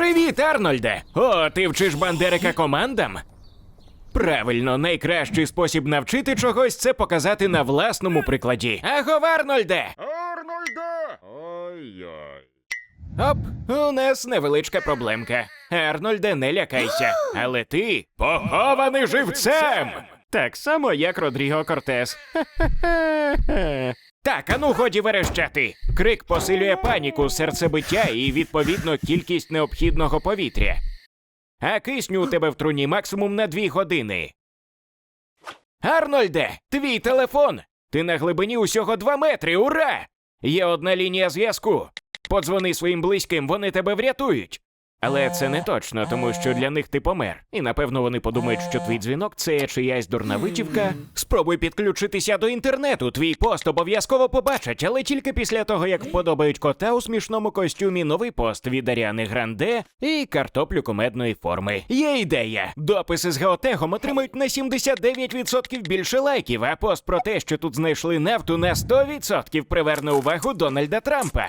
Привіт, Арнольде! О, ти вчиш бандерика командам? Правильно, найкращий спосіб навчити чогось це показати на власному прикладі. Агов, Арнольде! Арнольде! Ой-ой. Оп, у нас невеличка проблемка. Арнольде, не лякайся. Але ти похований живцем! Так само, як Родріго Кортес. Хе-хе-хе. Так, ану годі верещати. Крик посилює паніку, серцебиття і, відповідно, кількість необхідного повітря. А кисню у тебе в труні максимум на дві години. Арнольде, твій телефон! Ти на глибині усього два метри, ура! Є одна лінія зв'язку. Подзвони своїм близьким, вони тебе врятують. Але це не точно, тому що для них ти помер. І напевно вони подумають, що твій дзвінок це чиясь дурна витівка. Спробуй підключитися до інтернету. Твій пост обов'язково побачать, але тільки після того, як вподобають кота у смішному костюмі, новий пост від Аріани Гранде і картоплю комедної форми. Є ідея. Дописи з геотегом отримають на 79% більше лайків, а пост про те, що тут знайшли нафту на 100% приверне увагу Дональда Трампа.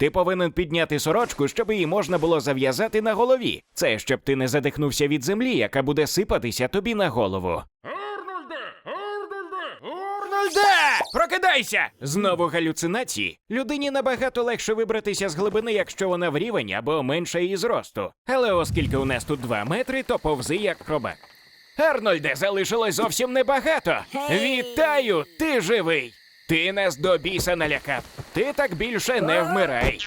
Ти повинен підняти сорочку, щоб її можна було зав'язати на голові. Це щоб ти не задихнувся від землі, яка буде сипатися тобі на голову. Арнольде! Арнольде! Арнольде! Прокидайся! Знову галюцинації. Людині набагато легше вибратися з глибини, якщо вона в рівень або менше її зросту. Але оскільки у нас тут два метри, то повзи як хробак. Арнольде, залишилось зовсім небагато. Вітаю! Ти живий! Ти нас до біса налякав. Ти так більше не вмирай.